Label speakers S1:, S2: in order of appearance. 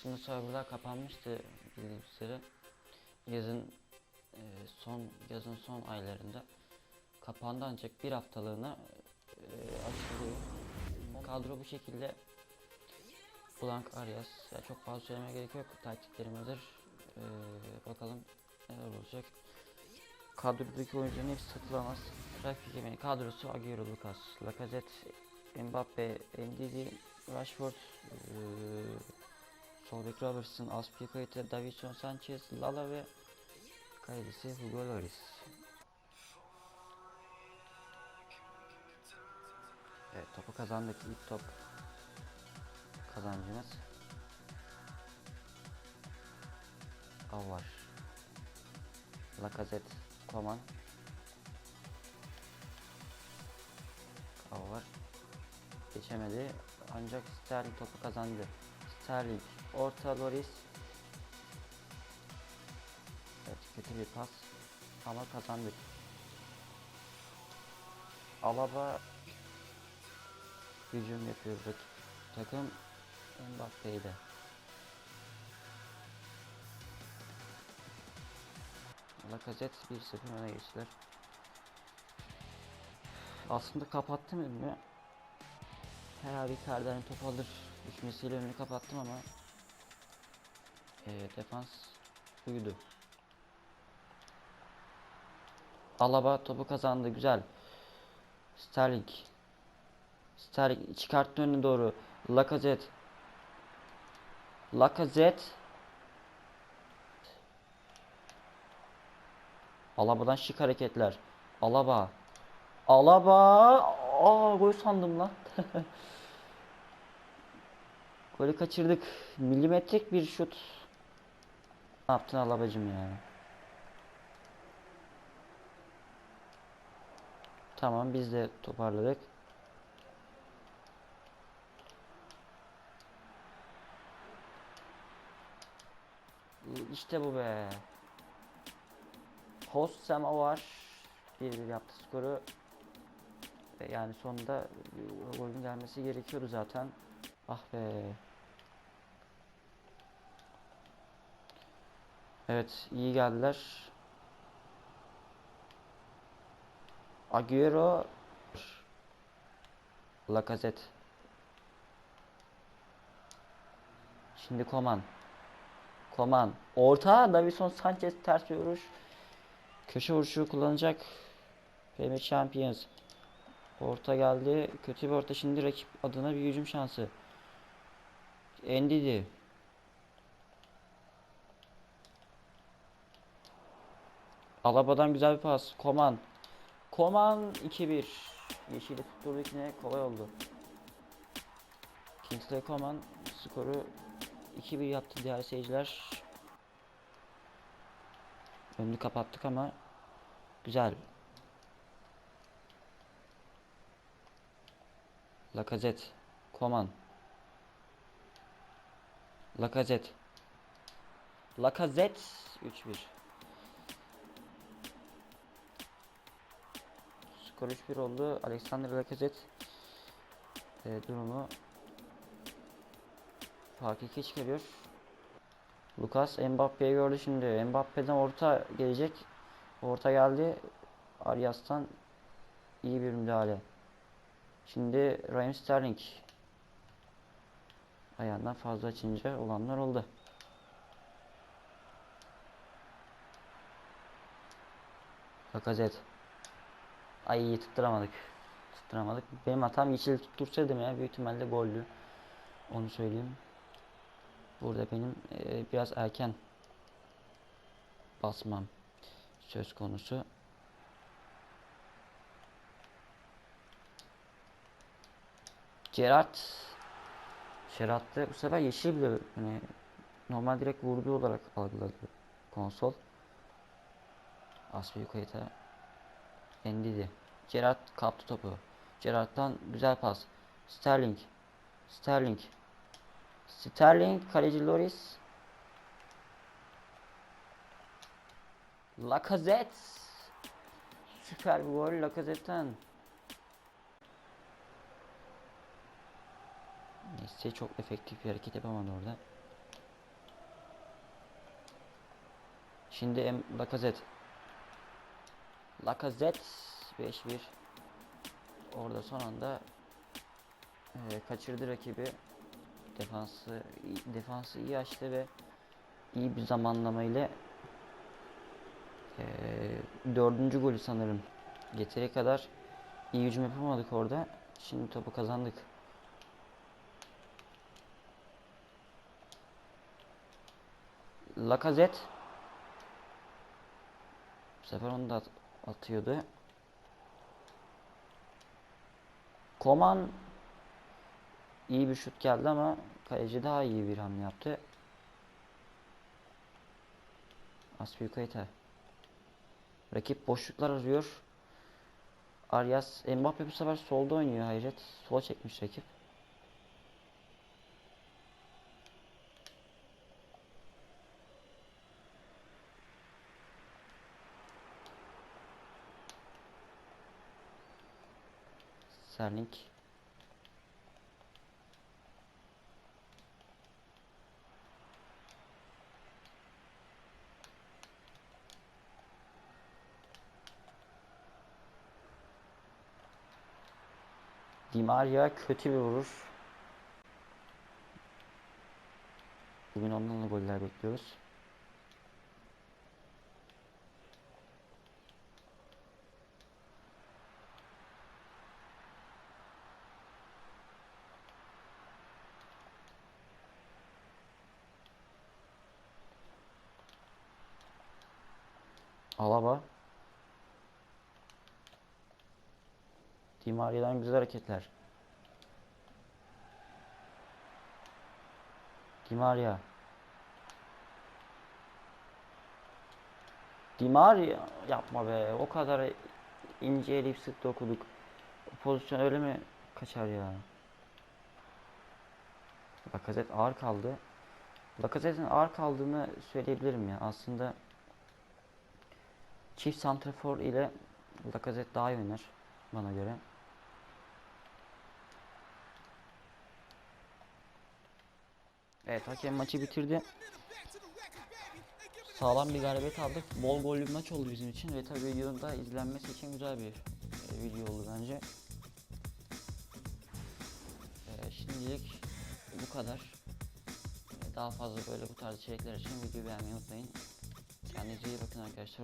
S1: aslında serverlar kapanmıştı bildiğiniz üzere. Yazın e, son yazın son aylarında kapandı ancak bir haftalığına e, açılıyor. Kadro bu şekilde. Blank Arias. Ya çok fazla söylemeye gerek yok. Taktiklerim hazır. E, bakalım neler olacak. Kadrodaki oyuncuların hepsi satılamaz. Rakip yemeği kadrosu Agüero, Lucas, Lacazette, Mbappe, Ndidi, Rashford, eee Sol bek Robertson, Azpilicueta, Davinson Sanchez, Lala ve kalecisi Hugo Lloris. Evet topu kazandık. İlk top kazancımız. Avar. Lacazette, Coman. Avar. Geçemedi. Ancak Sterling topu kazandı. Sterling. Orta Loris. Evet kötü bir pas. Ama kazandık. Alaba hücum yapıyor rakip takım Mbappe'de. Lacazette 1-0 öne geçtiler. Aslında kapattım önümü. Herhalde Icardi'nin top alır düşmesiyle önünü kapattım ama eee, defans uyudu. Alaba topu kazandı güzel. Sterling. Sterling çıkarttı önüne doğru. Lacazette. Lacazette. Alaba'dan şık hareketler. Alaba. Alaba. Aa gol sandım lan. Golü kaçırdık. Milimetrik bir şut. Ne yaptın Alabacım ya? Tamam biz de toparladık. İşte bu be. Host Sema var. Bir bir yaptı skoru. Ve Yani sonunda golün gelmesi gerekiyordu zaten. Ah be. Evet iyi geldiler. Agüero Lacazette. Şimdi Koman Koman Orta Davison Sanchez ters bir vuruş Köşe vuruşu kullanacak. Premier Champions Orta geldi. Kötü bir orta. Şimdi rakip adına bir hücum şansı. Endidi. Alaba'dan güzel bir pas. Koman. Koman 2-1 Yeşili tutturduk yine kolay oldu. Kingsley Koman skoru 2-1 yaptı diğer seyirciler. Önünü kapattık ama Güzel Lacazette Koman Lacazette Lacazette 3-1 Skor 3-1 oldu. Alexander Lacazette e, durumu 2 çıkarıyor. Lucas Mbappe'yi gördü şimdi. Mbappe'den orta gelecek. Orta geldi. Arias'tan iyi bir müdahale. Şimdi Raheem Sterling ayağından fazla açınca olanlar oldu. Lacazette Ay tutturamadık. Tutturamadık. Benim hatam yeşil tuttursaydım ya büyük ihtimalle gollü. Onu söyleyeyim. Burada benim e, biraz erken basmam söz konusu. Gerard Gerard'da bu sefer yeşil bile hani normal direkt vurgu olarak algıladı konsol. Aspilicueta Endidi. Gerard kaptı topu. Gerard'dan güzel pas. Sterling. Sterling. Sterling kaleci Loris. Lacazette. Süper bir gol Lacazette'ten. Neyse çok efektif bir hareket yapamadı orada. Şimdi M Lacazette. Lacazette 5-1. Orada son anda e, kaçırdı rakibi. Defansı defansı iyi açtı ve iyi bir zamanlama ile e, dördüncü golü sanırım. Getire kadar iyi hücum yapamadık orada. Şimdi topu kazandık. Lacazette bu sefer onu da at- atıyordu. Koman iyi bir şut geldi ama kaleci daha iyi bir hamle yaptı. Aspilicueta. Rakip boşluklar arıyor. Arias, Mbappe bu sefer solda oynuyor hayret. Sola çekmiş rakip. Serling. Di Maria kötü bir vuruş. Bugün ondan da goller bekliyoruz. Alaba. Di güzel hareketler. Di Maria. Di Maria yapma be. O kadar ince elip sık dokuduk. Pozisyon öyle mi kaçar ya? Lacazette ağır kaldı. Lacazette'in ağır kaldığını söyleyebilirim ya. Aslında çift santrafor ile Lacazette daha iyi oynar bana göre. Evet hakem maçı bitirdi. Sağlam bir galibiyet aldık. Bol gollü bir maç oldu bizim için ve tabii videonun da izlenmesi için güzel bir e, video oldu bence. E, şimdilik bu kadar. E, daha fazla böyle bu tarz içerikler için videoyu beğenmeyi unutmayın. Kendinize iyi bakın arkadaşlar.